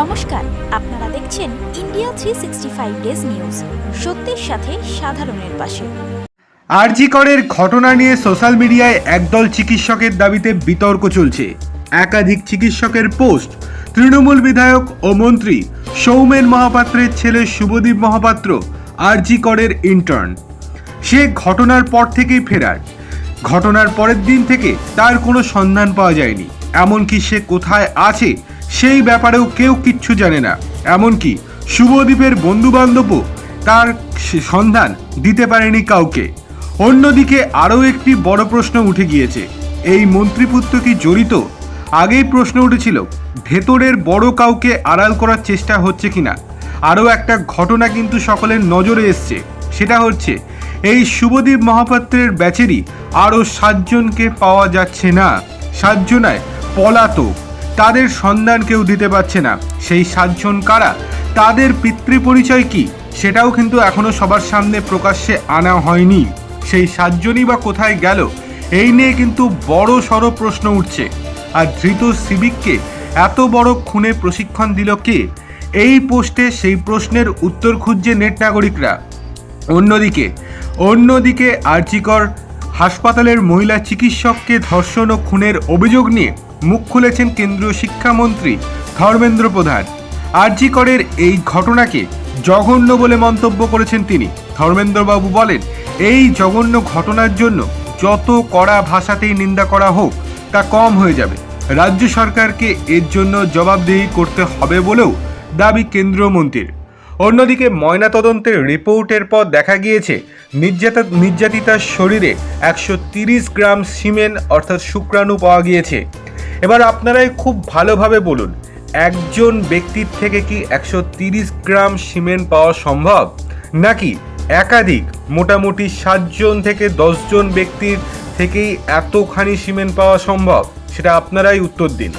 নমস্কার, আপনারা দেখছেন India three sixty five days news সত্যের সাথে সাধারণের পাশে। আরজি করের ঘটনা নিয়ে সোশ্যাল মিডিয়ায় একদল চিকিৎসকের দাবিতে বিতর্ক চলছে। একাধিক চিকিৎসকের পোস্ট, তৃণমূল বিধায়ক ও মন্ত্রী সৌমেন মহাপাত্রের ছেলে শুভদীপ মহাপাত্র, আরজি করের ইন্টার্ন সে ঘটনার পর থেকেই ফেরার। ঘটনার পরের দিন থেকে তার কোনো সন্ধান পাওয়া যায়নি। এমনকি সে কোথায় আছে সেই ব্যাপারেও কেউ কিচ্ছু জানে না। এমনকি শুভদীপের বন্ধুবান্ধবও তার সন্ধান দিতে পারেনি কাউকে। অন্যদিকে আরও একটি বড় প্রশ্ন উঠে গিয়েছে। এই মন্ত্রীপুত্র কি জড়িত? আগেই প্রশ্ন উঠেছিল, ভেতরের বড় কাউকে আড়াল করার চেষ্টা হচ্ছে কিনা? আরও একটা ঘটনা কিন্তু সকলের নজরে এসছে, সেটা হচ্ছে, এই শুভদীপ মহাপাত্রের ব্যাচেরই আরও সাতজনকে পাওয়া যাচ্ছে না। সাতজনায় পলাতক। তাদের সন্ধান কেউ দিতে পারছে না। সেই সাতজন কারা? তাদের পিতৃ পরিচয় কি? সেটাও কিন্তু এখনও সবার সামনে প্রকাশ্যে আনা হয়নি। সেই সাতজনই বা কোথায় গেল? এই নিয়ে কিন্তু বড় সড় প্রশ্ন উঠছে। আর ধৃত সিভিককে এত বড় খুনে প্রশিক্ষণ দিল কে? এই পোস্টে সেই প্রশ্নের উত্তর খুঁজছে নেট নাগরিকরা। অন্যদিকে অন্যদিকে আর্জিকর হাসপাতালের মহিলা চিকিৎসককে ধর্ষণ ও খুনের অভিযোগ নিয়ে মুখ খুলেছেন কেন্দ্রীয় শিক্ষামন্ত্রী ধর্মেন্দ্র প্রধান। আরজি করের এই ঘটনাকে জঘন্য বলে মন্তব্য করেছেন তিনি। ধর্মেন্দ্রবাবু বলেন, এই জঘন্য ঘটনার জন্য যত কড়া ভাষাতেই নিন্দা করা হোক, তা কম হয়ে যাবে। রাজ্য সরকারকে এর জন্য জবাবদিহি করতে হবে বলেও দাবি কেন্দ্রীয় মন্ত্রীর। অন্যদিকে ময়নাতদন্তের রিপোর্টের পর দেখা গিয়েছে, নির্যাতা, নির্যাতিতার শরীরে একশো গ্রাম সিমেন্ট অর্থাৎ শুক্রাণু পাওয়া গিয়েছে। এবার আপনারাই খুব ভালোভাবে বলুন, একজন ব্যক্তির থেকে কি একশো তিরিশ গ্রাম সিমেন্ট পাওয়া সম্ভব? নাকি একাধিক, মোটামুটি সাতজন থেকে দশজন ব্যক্তির থেকেই এতখানি সিমেন্ট পাওয়া সম্ভব? সেটা আপনারাই উত্তর দিন।